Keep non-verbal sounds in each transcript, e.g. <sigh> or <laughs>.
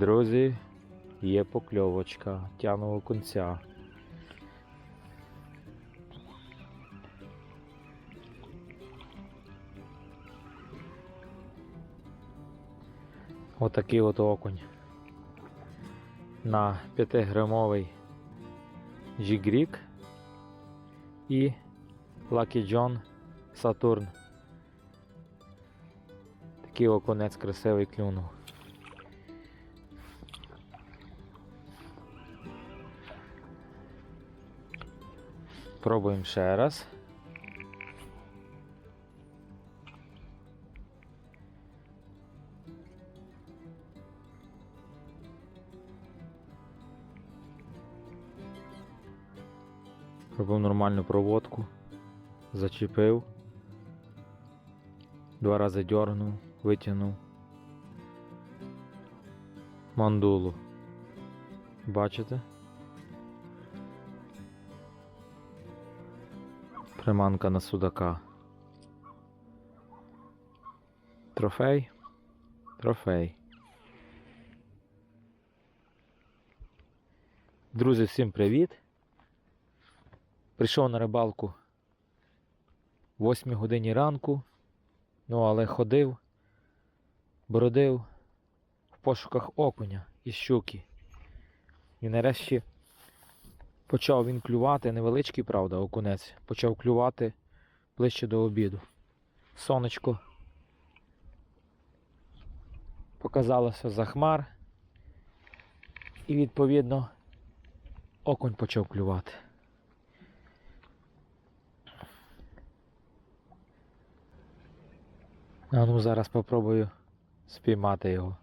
Друзі, є покльовочка, тяну окунця. Отакий от окунь. На 5-грамовий Жігрік і Lucky John Saturn. Такий окунець красивий клюнув. Пробуємо ще раз. Робив нормальну проводку, зачепив, два рази дьорнув, витягнув мандулу. Бачите? Приманка на судака. Трофей. Трофей. Друзі, всім привіт! Прийшов на рибалку в 8 годині ранку, ну але ходив, бродив в пошуках окуня і щуки. І нарешті почав він клювати, невеличкий, правда, окунець, почав клювати ближче до обіду. Сонечко показалося за хмар, і відповідно окунь почав клювати. А ну зараз попробую спіймати його.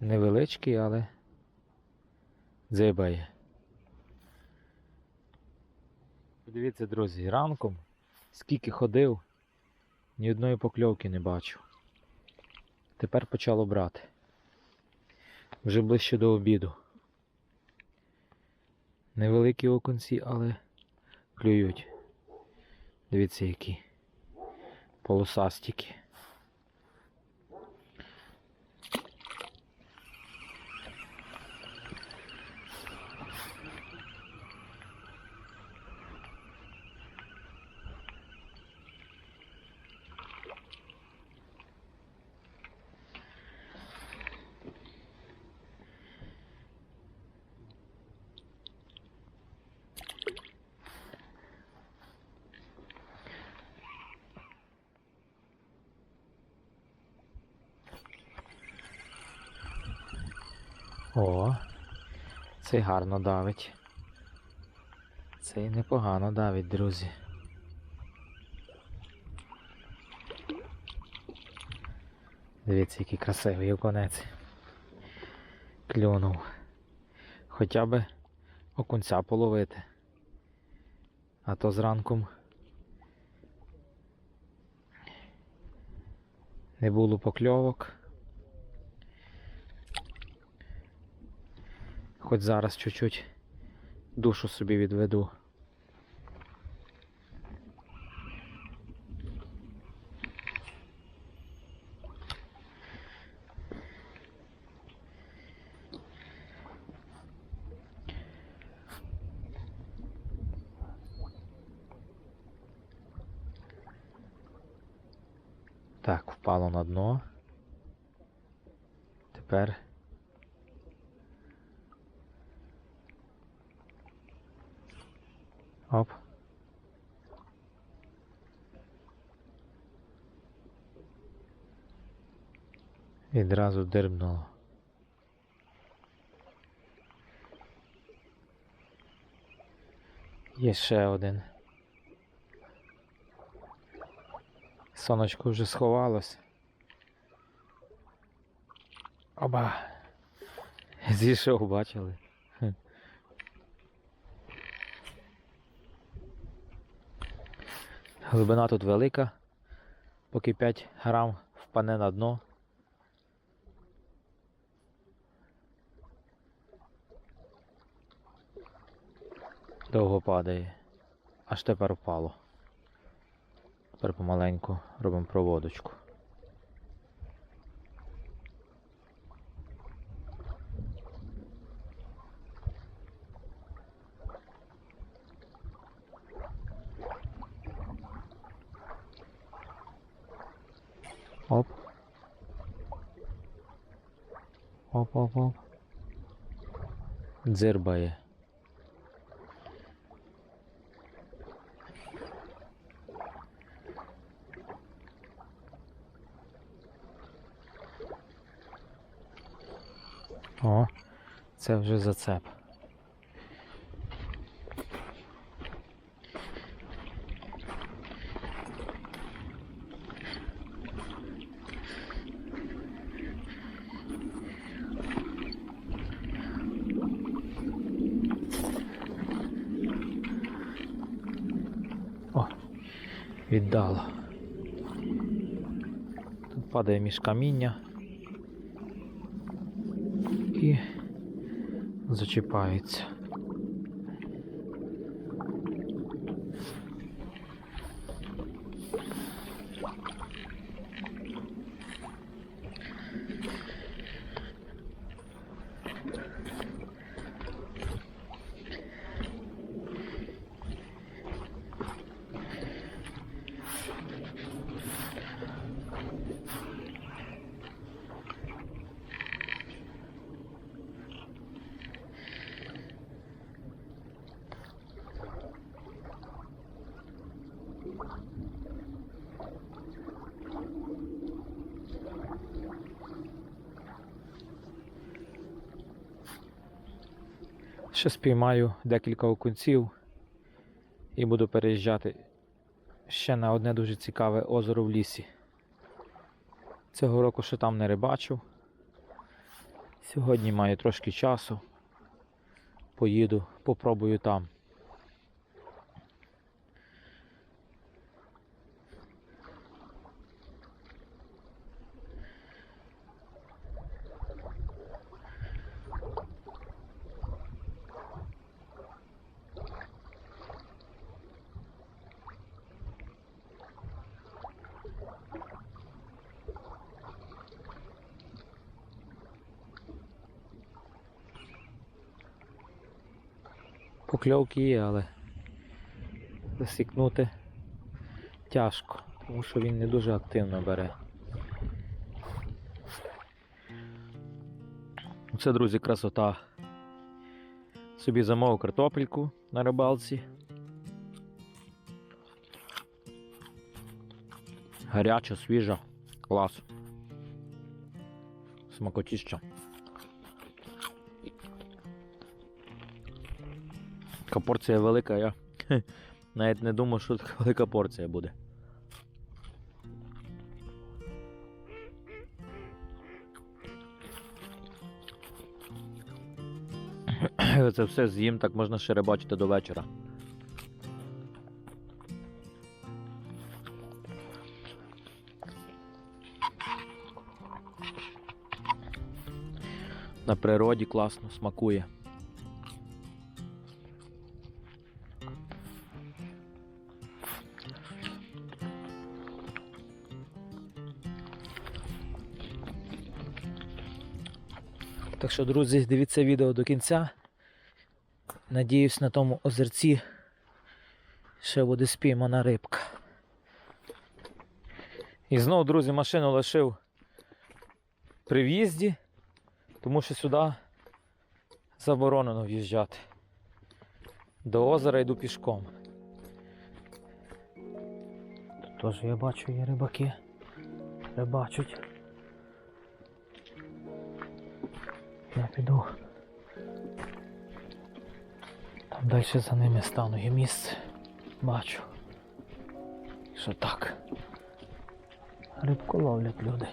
Невеличкий, але дзибає. Подивіться, друзі, ранком скільки ходив, ні одної покльовки не бачу. Тепер почало брати. Вже ближче до обіду. Невеликі окунці, але клюють. Дивіться які полосастики. О, цей гарно давить. Цей непогано давить, друзі. Дивіться, який красивий оконець. Клюнув. Хоча би окунця половити. А то зранком не було покльовок. Хоч зараз чуть-чуть душу собі відведу. Так, впало на дно. Тепер Оп. Відразу дербнуло. Є ще один. Сонечко вже сховалось. Оба. Зійшов, бачили. Глибина тут велика, поки 5 грам впане на дно. довго падає. Аж тепер впало. Тепер помаленьку робимо проводочку. Оп. Оп-оп-оп. Дзирбає. О, це вже зацеп. Віддало. Тут падає між каміння і зачіпається. Ще спіймаю декілька окунців і буду переїжджати ще на одне дуже цікаве озеро в лісі. Цього року ще там не рибачив. Сьогодні маю трошки часу. Поїду, попробую там. Покльовки є, але засікнути тяжко, тому що він не дуже активно бере. Це, друзі, красота. Собі замовив картопельку на рибалці. Гаряча, свіжа, клас. Смакотіща. Така порція велика, я <laughs> навіть не думав, що така велика порція буде. <clears throat> Це все з'їм, так можна ще рибачити до вечора. На природі класно смакує. Так що, друзі, дивіться відео до кінця. Надіюсь, на тому озерці ще буде спіймана рибка. І знову, друзі, машину лишив при в'їзді, тому що сюди заборонено в'їжджати. До озера йду пішком. Тут теж я бачу є рибаки. Рибачуть. Піду. Там далі за ними стану є місце. Бачу. Що так. Рибку ловлять люди.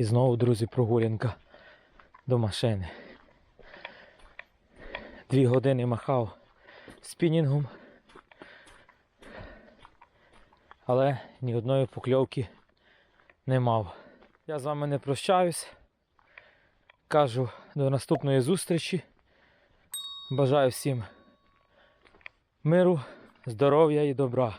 І знову, друзі, прогулянка до машини. Дві години махав спінінгом. Але ні одної покльовки не мав. Я з вами не прощаюсь. Кажу до наступної зустрічі. Бажаю всім миру, здоров'я і добра.